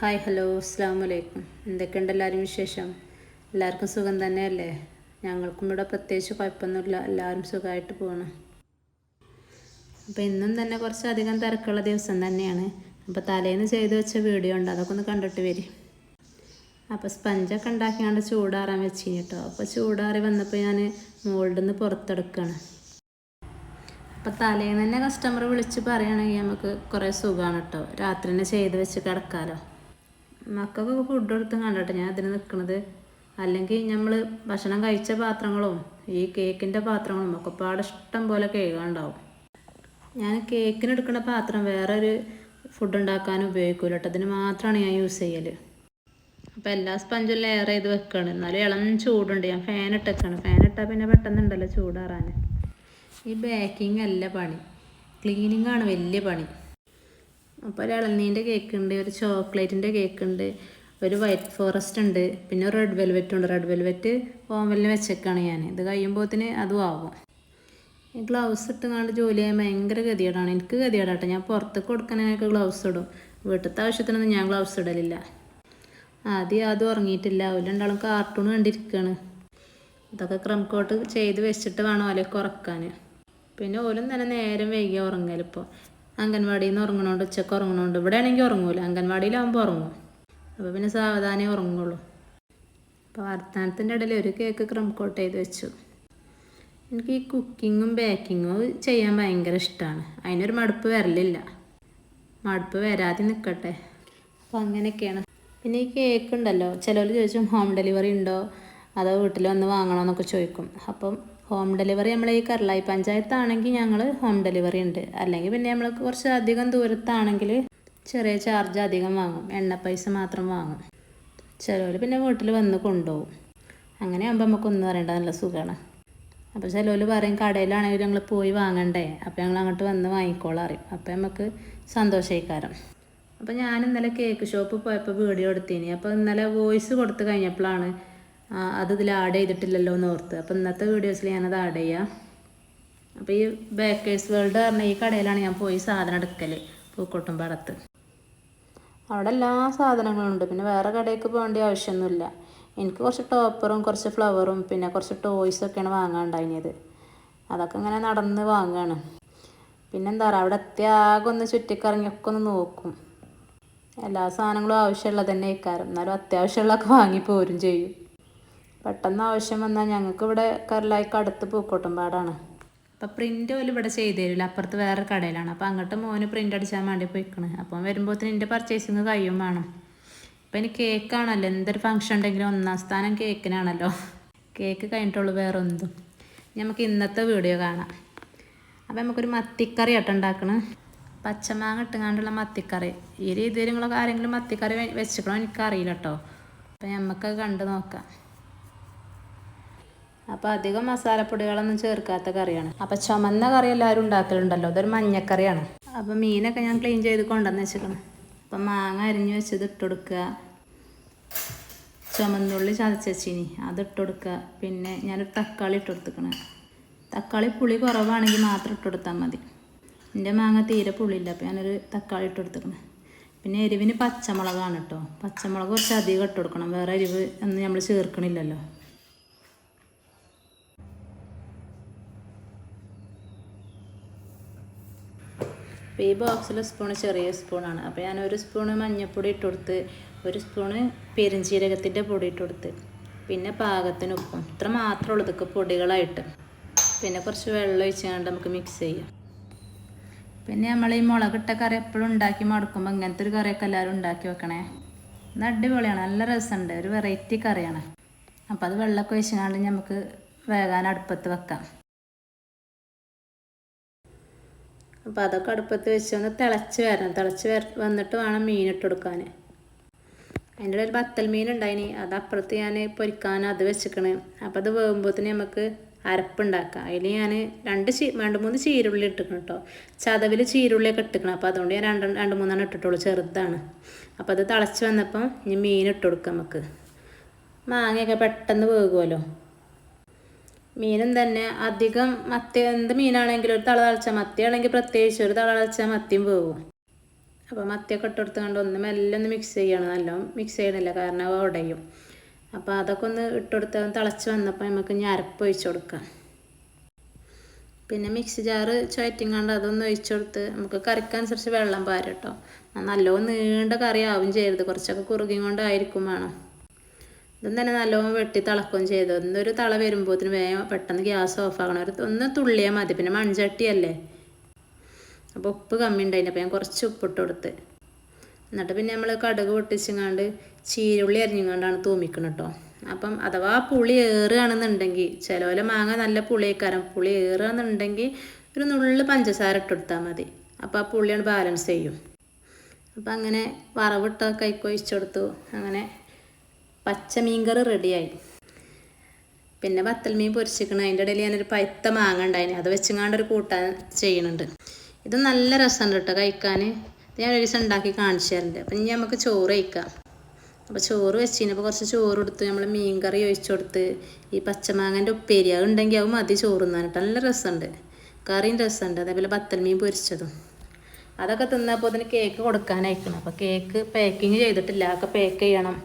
Hi hello അസ്സാം വലൈക്കും എന്തൊക്കെയുണ്ട് എല്ലാവരും വിശേഷം? എല്ലാവർക്കും സുഖം തന്നെയല്ലേ? ഞങ്ങൾക്കും ഇവിടെ പ്രത്യേകിച്ച് കുഴപ്പമൊന്നുമില്ല. എല്ലാവരും സുഖമായിട്ട് പോകണം അപ്പോൾ ഇന്നും തന്നെ കുറച്ചധികം തിരക്കുള്ള ദിവസം തന്നെയാണ്. അപ്പോൾ തലേന്ന് ചെയ്തു വെച്ച വീഡിയോ ഉണ്ട്. അതൊക്കെ ഒന്ന് കണ്ടിട്ട് വരും. അപ്പോൾ സ്പഞ്ചൊക്കെ ഉണ്ടാക്കിയാണ്ട് ചൂടാറാൻ വെച്ചിന് കേട്ടോ. അപ്പോൾ ചൂടാറി വന്നപ്പോൾ ഞാൻ മോൾഡിൽ നിന്ന് പുറത്തെടുക്കുകയാണ് അപ്പോൾ തലേന്ന് തന്നെ കസ്റ്റമർ വിളിച്ച് പറയുകയാണെങ്കിൽ നമുക്ക് കുറേ സുഖമാണ് കേട്ടോ. രാത്രി തന്നെ ചെയ്ത് വെച്ച് കിടക്കാമല്ലോ മക്കൾക്കൊക്കെ ഫുഡ് കൊടുത്ത് കണ്ടിട്ട് ഞാൻ അതിന് നിൽക്കുന്നത് അല്ലെങ്കിൽ നമ്മൾ ഭക്ഷണം കഴിച്ച പാത്രങ്ങളും ഈ കേക്കിന്റെ പാത്രങ്ങളും ഒക്കെ പാടെ ഇഷ്ടം പോലെ കേൾക്കാണ്ടാവും ഞാൻ കേക്കിന് എടുക്കുന്ന പാത്രം വേറെ ഒരു ഫുഡ് ഉണ്ടാക്കാൻ ഉപയോഗിക്കൂല കേട്ടോ അതിന് മാത്രമാണ് ഞാൻ യൂസ് ചെയ്യൽ അപ്പോൾ എല്ലാ സ്പഞ്ചും ലെയർ ചെയ്ത് വെക്കുകയാണ് എന്നാലും ഇളം ചൂടുണ്ട്. ഞാൻ ഫാൻ ഇട്ടേക്കാണ് ഫാൻ ഇട്ടാൽ പിന്നെ പെട്ടെന്നുണ്ടല്ലോ ചൂടാറാൻ ഈ ബേക്കിംഗ് അല്ല പണി. ക്ലീനിങ് ആണ് വലിയ പണി. അപ്പോൾ ഒരു ഇളനീന്റെ കേക്ക് ഉണ്ട് ഒരു ചോക്ലേറ്റിന്റെ കേക്ക് ഉണ്ട് ഒരു വൈറ്റ് ഫോറസ്റ്റ് ഉണ്ട് പിന്നെ ഒരു റെഡ് വെൽവെറ്റ് ഉണ്ട്. റെഡ് വെൽവെറ്റ് ഓമലിന് വെച്ചേക്കാണ് ഞാൻ ഇത് കഴിയുമ്പോഴത്തിന് അതും ആവും. ഈ ഗ്ലൗസ് ഇട്ടുകൊണ്ട് ജോലി ചെയ്യാൻ ഭയങ്കര ഗതികേടാണ്. എനിക്ക് ഗതികേടാട്ടോ. ഞാൻ പുറത്തേക്ക് കൊടുക്കാനൊക്കെ ഗ്ലൗസ് ഇടും. വീട്ടിലത്തെ ആവശ്യത്തിനൊന്നും ഞാൻ ഗ്ലൗസ് ഇടലില്ല. ആദ്യം അതും ഉറങ്ങിയിട്ടില്ല. അവർ രണ്ടാളും കാർട്ടൂൺ കണ്ടിരിക്കുകയാണ് ഇതൊക്കെ ക്രം കോട്ട് ചെയ്ത് വെച്ചിട്ട് വേണം ഓലൊക്കെ ഉറക്കാൻ പിന്നെ ഓലും തന്നെ നേരം വൈകിയ ഉറങ്ങലിപ്പോൾ അംഗൻവാടിയിൽ നിന്ന് ഉറങ്ങണോണ്ട് ഉച്ചയ്ക്ക് ഉറങ്ങണോണ്ട്. ഇവിടെ ആണെങ്കിൽ ഉറങ്ങൂല. അംഗൻവാടിയിലാകുമ്പോൾ ഉറങ്ങും. അപ്പോൾ പിന്നെ സാവധാനേ ഉറങ്ങുള്ളൂ. അപ്പോൾ വർത്തമാനത്തിന്റെ ഇടയിൽ ഒരു കേക്ക് ക്രം കോട്ട് ചെയ്ത് വെച്ചു. എനിക്ക് ഈ കുക്കിങ്ങും ബേക്കിങ്ങും ചെയ്യാൻ ഭയങ്കര ഇഷ്ടമാണ് അതിനൊരു മടുപ്പ് വരലില്ല. മടുപ്പ് വരാതെ നിൽക്കട്ടെ അപ്പോൾ അങ്ങനെയൊക്കെയാണ്. പിന്നെ ഈ കേക്ക് ഉണ്ടല്ലോ. ചിലവർ ചോദിച്ചും ഹോം ഡെലിവറി ഉണ്ടോ? അതോ വീട്ടിൽ വന്ന് വാങ്ങണോ? എന്നൊക്കെ ചോദിക്കും. അപ്പം ഹോം ഡെലിവറി നമ്മൾ ഈ കർലായി പഞ്ചായത്താണെങ്കിൽ ഞങ്ങൾ ഹോം ഡെലിവറി ഉണ്ട്. അല്ലെങ്കിൽ പിന്നെ നമ്മൾ കുറച്ച് അധികം ദൂരത്താണെങ്കിൽ ചെറിയ ചാർജ് അധികം വാങ്ങും. എണ്ണ പൈസ മാത്രം വാങ്ങും. ചിലവർ പിന്നെ വീട്ടിൽ വന്ന് കൊണ്ടുപോകും. അങ്ങനെ ആകുമ്പോൾ നമുക്കൊന്നും അറിയേണ്ട നല്ല സുഖമാണ് അപ്പോൾ ചിലവർ പറയും കടയിലാണെങ്കിൽ ഞങ്ങൾ പോയി വാങ്ങണ്ടേ? അപ്പോൾ ഞങ്ങൾ അങ്ങോട്ട് വന്ന് വാങ്ങിക്കോളാം അറിയും അപ്പോൾ നമുക്ക് സന്തോഷമായിക്കാരം അപ്പോൾ ഞാൻ ഇന്നലെ കേക്ക് ഷോപ്പ് പോയപ്പോൾ വീഡിയോ എടുത്തീനി. അപ്പോൾ ഇന്നലെ വോയിസ് കൊടുത്ത് കഴിഞ്ഞപ്പോഴാണ് അത് ഇതിൽ ആഡ് ചെയ്തിട്ടില്ലല്ലോ എന്ന് ഓർത്ത്. അപ്പോൾ ഇന്നത്തെ വീഡിയോസിൽ ഞാനത് ആഡ് ചെയ്യാം. അപ്പോൾ ഈ ബേക്കേഴ്സ് വേൾഡ് പറഞ്ഞ ഈ കടയിലാണ് ഞാൻ പോയി സാധനം എടുക്കൽ പൂക്കോട്ടും പാടത്ത്. അവിടെ എല്ലാ സാധനങ്ങളും ഉണ്ട്. പിന്നെ വേറെ കടയ്ക്ക് പോകേണ്ട ആവശ്യമൊന്നുമില്ല. എനിക്ക് കുറച്ച് ടോപ്പറും കുറച്ച് ഫ്ലവറും പിന്നെ കുറച്ച് ടോയ്സൊക്കെയാണ് വാങ്ങാണ്ടായിരുന്നത് അതൊക്കെ ഇങ്ങനെ നടന്ന് വാങ്ങുകയാണ് പിന്നെന്താ പറയുക അവിടെ എത്തിയാകെ ഒന്ന് ചുറ്റിക്കറങ്ങിയൊക്കെ ഒന്ന് നോക്കും. എല്ലാ സാധനങ്ങളും ആവശ്യമുള്ളത് തന്നെ ഇക്കാരം എന്നാലും അത്യാവശ്യമുള്ളതൊക്കെ വാങ്ങി പോരും ചെയ്യും. പെട്ടെന്ന് ആവശ്യം വന്നാൽ ഞങ്ങൾക്ക് ഇവിടെ കരലായിക്ക് അടുത്ത് പൂക്കോട്ടുംപാടാണ് അപ്പം പ്രിന്റ് പോലും ഇവിടെ ചെയ്ത് തരില്ല അപ്പുറത്ത് വേറെ കടയിലാണ്. അപ്പം അങ്ങോട്ട് മോന് പ്രിന്റ് അടിച്ചാൽ വേണ്ടി പോയിക്കണ്. അപ്പം വരുമ്പോഴത്തേന് എന്റെ പർച്ചേസിങ് കഴിയും വേണം. അപ്പം ഇനി കേക്കാണല്ലോ എന്തൊരു ഫംഗ്ഷൻ ഉണ്ടെങ്കിലും ഒന്നാം സ്ഥാനം കേക്കിനാണല്ലോ കേക്ക് കഴിഞ്ഞിട്ടുള്ളൂ വേറെ ഒന്നും നമുക്ക് ഇന്നത്തെ വീഡിയോ കാണാം. അപ്പം നമുക്കൊരു മത്തിക്കറി ആട്ടം ഉണ്ടാക്കണം. പച്ചമാങ്ങ ഇട്ടുകൊണ്ടുള്ള മത്തിക്കറി. ഈ രീതിയിൽ നിങ്ങളൊക്കെ ആരെങ്കിലും മത്തിക്കറി വെച്ചിക്കണോ എനിക്കറിയില്ല കേട്ടോ അപ്പം നമുക്കത് കണ്ട് നോക്കാം. അപ്പോൾ അധികം മസാലപ്പൊടികളൊന്നും ചേർക്കാത്ത കറിയാണ്. അപ്പോൾ ചുമന്ന കറി എല്ലാവരും ഉണ്ടാക്കലുണ്ടല്ലോ അതൊരു മഞ്ഞക്കറിയാണ്. അപ്പോൾ മീനൊക്കെ ഞാൻ ക്ലീൻ ചെയ്ത് കൊണ്ടുവന്ന് വെച്ചിട്ടു അപ്പം മാങ്ങ അരിഞ്ഞ് വെച്ചത് ഇട്ട് കൊടുക്കുക. ചുമന്നുള്ളി ചതച്ചിനി അത് ഇട്ട് കൊടുക്കുക. പിന്നെ ഞാനൊരു തക്കാളി ഇട്ട് കൊടുത്തിക്കണേ തക്കാളി പുളി കുറവാണെങ്കിൽ മാത്രം ഇട്ട് കൊടുത്താൽ മതി. എന്റെ മാങ്ങ തീരെ പുളിയില്ല അപ്പോൾ ഞാനൊരു തക്കാളി ഇട്ട് കൊടുത്തിക്കണേ പിന്നെ എരിവിന് പച്ചമുളകാണ് കേട്ടോ. പച്ചമുളക് കുറച്ച് അധികം ഇട്ട് കൊടുക്കണം. വേറെ എരിവ് ഒന്നും നമ്മൾ ചേർക്കണില്ലല്ലോ. അപ്പോൾ ഈ ബോക്സിൽ സ്പൂൺ ചെറിയ സ്പൂണാണ് അപ്പോൾ ഞാൻ ഒരു സ്പൂണ് മഞ്ഞൾപ്പൊടി ഇട്ട് കൊടുത്ത് ഒരു സ്പൂണ് പെരുംജീരകത്തിന്റെ പൊടി ഇട്ട് കൊടുത്ത് പിന്നെ പാകത്തിന് ഉപ്പും. ഇത്ര മാത്രമേ ഉള്ളൂ. ഇതൊക്കെ പൊടികളായിട്ട്. പിന്നെ കുറച്ച് വെള്ളം ഒഴിച്ചുകൊണ്ട് നമുക്ക് മിക്സ് ചെയ്യാം. പിന്നെ നമ്മൾ ഈ മുളകിട്ട കറി എപ്പോഴും ഉണ്ടാക്കി മടുക്കുമ്പോൾ ഇങ്ങനത്തെ ഒരു കറിയൊക്കെ എല്ലാവരും ഉണ്ടാക്കി വെക്കണേ. ഇത് അടിപൊളിയാണ്. നല്ല രസമുണ്ട്. ഒരു വെറൈറ്റി കറിയാണ്. അപ്പോൾ അത് വെള്ളമൊക്കെ ഒഴിച്ചുകൊണ്ട് നമുക്ക് വേകാൻ അടുപ്പത്ത് വെക്കാം. അപ്പോൾ അതൊക്കെ അടുപ്പത്ത് വെച്ചൊന്ന് തിളച്ച് വരണം. തിളച്ച് വര വന്നിട്ട് വേണം മീൻ ഇട്ട് കൊടുക്കാൻ അതിന്റെ ഒരു ബത്തൽ മീൻ ഉണ്ടായിനി. അത് അപ്പുറത്ത് ഞാൻ പൊരിക്കാൻ അത് വെച്ചിക്കണ്. അപ്പോൾ അത് വേകുമ്പോഴത്തേന് നമുക്ക് അരപ്പുണ്ടാക്കാം. അതിൽ ഞാൻ രണ്ട് ചീ രണ്ട് മൂന്ന് ചീരുള്ളി ഇട്ടിക്കണം കേട്ടോ ചതവിൽ ചീരുള്ളിയൊക്കെ ഇട്ടിക്കണം. അപ്പോൾ അതുകൊണ്ട് ഞാൻ രണ്ട് രണ്ട് മൂന്നെണ്ണം ഇട്ടിട്ടുള്ളൂ. ചെറുതാണ്. അപ്പോൾ അത് തിളച്ച് വന്നപ്പം ഇനി മീൻ ഇട്ട് കൊടുക്കാം നമുക്ക്. മാങ്ങയൊക്കെ പെട്ടെന്ന് വേകുമല്ലോ മീനും തന്നെ അധികം മത്തി എന്ത് മീനാണെങ്കിലും ഒരു തള തളച്ച മത്തിയാണെങ്കിൽ പ്രത്യേകിച്ച് ഒരു തള തളച്ച മത്തിയും പോകും അപ്പോൾ മത്തിയൊക്കെ ഇട്ടെടുത്ത് കണ്ട് ഒന്ന് മെല്ലെ ഒന്ന് മിക്സ് ചെയ്യണം. നല്ലോണം മിക്സ് ചെയ്യണില്ല കാരണം അവ ഉടയും. അപ്പോൾ അതൊക്കെ ഒന്ന് ഇട്ടെടുത്ത് തിളച്ച് വന്നപ്പോൾ നമുക്ക് ഇനി അരപ്പ് ഒഴിച്ച് കൊടുക്കാം. പിന്നെ മിക്സി ജാറ് ചുയറ്റിങ്ങാണ്ട് അതൊന്ന് ഒഴിച്ചു കൊടുത്ത് നമുക്ക് കറിക്കനുസരിച്ച് വെള്ളം പാരട്ടോ നല്ലോ നീണ്ട കറി ആവും ചെയ്യരുത്. കുറച്ചൊക്കെ കുറുകിയും കൊണ്ടായിരിക്കും വേണം. ഇതും തന്നെ നല്ലോണം വെട്ടി തിളക്കുകയും ചെയ്തു. ഒന്നൊരു തള വരുമ്പോഴത്തിന് വേഗം പെട്ടെന്ന് ഗ്യാസ് ഓഫ് ആക്കണം ഒരു ഒന്ന് തുള്ളിയാൽ മതി. പിന്നെ മൺചട്ടിയല്ലേ? അപ്പോൾ ഉപ്പ് കമ്മി ഉണ്ടായിന്. അപ്പോൾ ഞാൻ കുറച്ച് ഉപ്പിട്ട് കൊടുത്ത്. എന്നിട്ട് പിന്നെ നമ്മൾ കടുക് പൊട്ടിച്ചങ്ങാണ്ട് ചീരുള്ളി അരിഞ്ഞിങ്ങാണ്ടാണ് തൂമിക്കണം കേട്ടോ. അപ്പം അഥവാ പുളി ഏറുകയാണെന്നുണ്ടെങ്കിൽ ചിലവല മാങ്ങ നല്ല പുളിയേക്കാരം. പുളി ഏറുകയാണെന്നുണ്ടെങ്കിൽ ഒരു നുള്ളിൽ പഞ്ചസാര ഇട്ട് കൊടുത്താൽ മതി. അപ്പോൾ ആ പുളിയാണ് ബാലൻസ് ചെയ്യും. അപ്പം അങ്ങനെ വറവിട്ട കൈക്കൊഴിച്ചു കൊടുത്തു. അങ്ങനെ പച്ച കറി റെഡിയായി. പിന്നെ വത്തൽ മീൻ പൊരിച്ചിക്കണം അതിന്റെ ഇടയിൽ ഞാനൊരു പഴുത്ത മാങ്ങ ഉണ്ടായിന്. അത് വെച്ചങ്ങാണ്ട് ഒരു കൂട്ടാൻ ചെയ്യുന്നുണ്ട് ഇത് നല്ല രസമുണ്ട് കേട്ടോ കഴിക്കാൻ. ഞാൻ ഒരു ദിവസം ഉണ്ടാക്കി കാണിച്ചു തരുന്നുണ്ട് അപ്പം ഇനി നമുക്ക് ചോറ് കഴിക്കാം. അപ്പോൾ ചോറ് വെച്ചിനപ്പോൾ കുറച്ച് ചോറ് കൊടുത്ത് നമ്മൾ മീൻ കറി ഒഴിച്ചു കൊടുത്ത് ഈ പച്ചമാങ്ങന്റെ ഉപ്പേരി. അത് ഉണ്ടെങ്കിൽ അത് മതി ചോറ് തിന്നാൻ കേട്ടോ. നല്ല രസമുണ്ട്. കറിയും രസമുണ്ട്. അതേപോലെ ബത്തൽ മീൻ പൊരിച്ചതും. അതൊക്കെ തിന്നപ്പോൾ അതിന് കേക്ക് കൊടുക്കാനായിരിക്കണം അപ്പോൾ കേക്ക് പാക്കിങ് ചെയ്തിട്ടില്ല. അതൊക്കെ പാക്ക് ചെയ്യണം.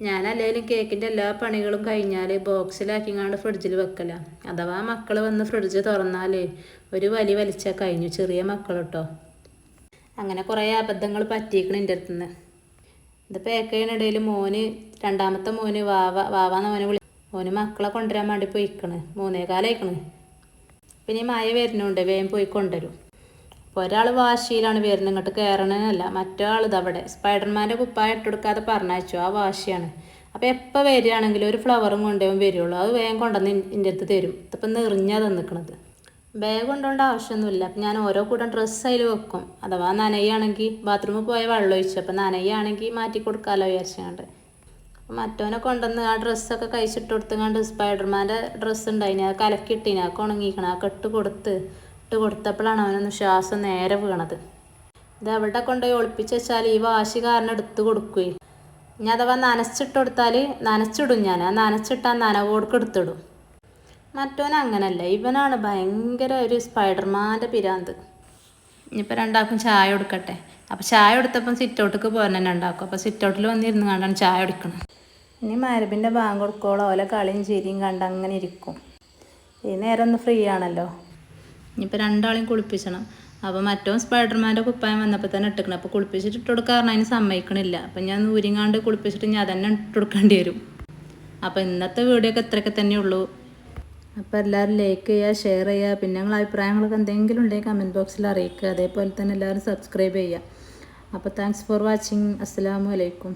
ഞാൻ അല്ലെങ്കിലും കേക്കിന്റെ എല്ലാ പണികളും കഴിഞ്ഞാൽ ബോക്സിലാക്കി കൊണ്ട് ഫ്രിഡ്ജിൽ വെക്കല. അഥവാ മക്കൾ വന്ന് ഫ്രിഡ്ജ് തുറന്നാൽ ഒരു വലി വലിച്ചാൽ കഴിഞ്ഞു ചെറിയ മക്കൾ കേട്ടോ അങ്ങനെ കുറേ അബദ്ധങ്ങൾ പറ്റിയിക്കണം എന്റെ അടുത്തുനിന്ന് ഇത് പാക്ക് ചെയ്യണിടയിൽ മോന് രണ്ടാമത്തെ മോന് വാവ വാവാന്ന് മോനെ വിളി മോന് മക്കളെ കൊണ്ടുവരാൻ വേണ്ടി പോയിക്കണ്. മൂന്നേ കാലയിക്കണ് പിന്നെ മഴ വരുന്നുണ്ട് വേഗം പോയി കൊണ്ടുവരും. അപ്പോൾ ഒരാൾ വാശിയിലാണ് വരുന്നത് ഇങ്ങോട്ട് കയറണമെന്നല്ല മറ്റേ ആൾ ഇതവിടെ സ്പൈഡർമാന്റെ കുപ്പായ ഇട്ടെടുക്കാതെ പറഞ്ഞയച്ചു ആ വാശിയാണ്. അപ്പോൾ എപ്പോൾ വരികയാണെങ്കിലും ഒരു ഫ്ലവറും കൊണ്ടുപോകും വരുള്ളൂ. അത് വേഗം കൊണ്ടുവന്ന് എന്റെ അടുത്ത് തരും. ഇതിപ്പം നിറിഞ്ഞാൽ തന്നിക്കണത്. ബാഗ് കൊണ്ടുപോകേണ്ട ആവശ്യമൊന്നുമില്ല. അപ്പം ഞാൻ ഓരോ കൂട്ടം ഡ്രസ്സ് അതിൽ വെക്കും. അഥവാ നനയാണെങ്കിൽ ബാത്റൂമിൽ പോയ വെള്ളം ഒഴിച്ചു. അപ്പം നനയാണെങ്കിൽ മാറ്റി കൊടുക്കാമല്ലോ വിചാരിച്ചുകൊണ്ട് മറ്റവനെ കൊണ്ടുവന്ന് ആ ഡ്രസ്സൊക്കെ കഴിച്ചിട്ട് കൊടുത്തുകൊണ്ട് സ്പൈഡർമാന്റെ ഡ്രസ്സ് ഉണ്ടായിന്. അത് കലക്കിട്ടിന് അതൊക്കെ ഉണങ്ങിക്കണം. ആ കെട്ട് കൊടുത്ത് ഇട്ട് കൊടുത്തപ്പോഴാണ് അവനൊന്ന് ശ്വാസം നേരെ വീണത്. ഇത് എവിടെ കൊണ്ടുപോയി ഒളിപ്പിച്ച് വെച്ചാൽ ഈ വാശി കാരണം എടുത്ത് കൊടുക്കുകയും. ഇനി അഥവാ നനച്ചിട്ട് കൊടുത്താൽ നനച്ചിടും ഞാൻ. ആ നനച്ചിട്ടാൽ നനവോടുക്ക് എടുത്തിടും. മറ്റവൻ അങ്ങനല്ല. ഇവനാണ് ഭയങ്കര ഒരു സ്പൈഡർമാന്റെ പിരാന്ത്. ഇനിയിപ്പോൾ രണ്ടാൾക്കും ചായ കൊടുക്കട്ടെ. അപ്പോൾ ചായ കൊടുത്തപ്പം സിറ്റൗട്ടിക്ക് പോരണം ഉണ്ടാക്കും അപ്പോൾ സിറ്റൗട്ടിൽ വന്നിരുന്ന് കണ്ടാണ് ചായ കുടിക്കണം ഇനി മരബിന്റെ ബാങ്ക് കൊടുക്കോളോ. ഓലെ കളിയും ചിരിയും കണ്ട് അങ്ങനെ ഇരിക്കും. ഈ നേരം ഒന്ന് ഫ്രീ ആണല്ലോ. ഇനിയിപ്പോൾ രണ്ടാളെയും കുളിപ്പിച്ചണം. അപ്പോൾ മറ്റോ സ്പൈഡർമാന്റെ കുപ്പായം വന്നപ്പോൾ തന്നെ ഇട്ടിക്കണം. അപ്പോൾ കുളിപ്പിച്ചിട്ട് ഇട്ട് കൊടുക്കാറുണ്ട് അതിന് സമ്മതിക്കണില്ല. അപ്പം ഞാൻ നൂരിങ്ങാണ്ട് കുളിപ്പിച്ചിട്ട് ഞാൻ തന്നെ ഇട്ട് കൊടുക്കേണ്ടി വരും. അപ്പോൾ ഇന്നത്തെ വീഡിയോ ഒക്കെ ഇത്രയൊക്കെ തന്നെ ഉള്ളൂ. അപ്പോൾ എല്ലാവരും ലൈക്ക് ചെയ്യുക ഷെയർ ചെയ്യുക പിന്നെ നിങ്ങളുടെ അഭിപ്രായങ്ങളൊക്കെ എന്തെങ്കിലും ഉണ്ടെങ്കിൽ കമന്റ് ബോക്സിൽ അറിയിക്കുക. അതേപോലെ തന്നെ എല്ലാവരും സബ്സ്ക്രൈബ് ചെയ്യുക അപ്പോൾ താങ്ക്സ് ഫോർ വാച്ചിങ് അസ്സാം വലൈക്കും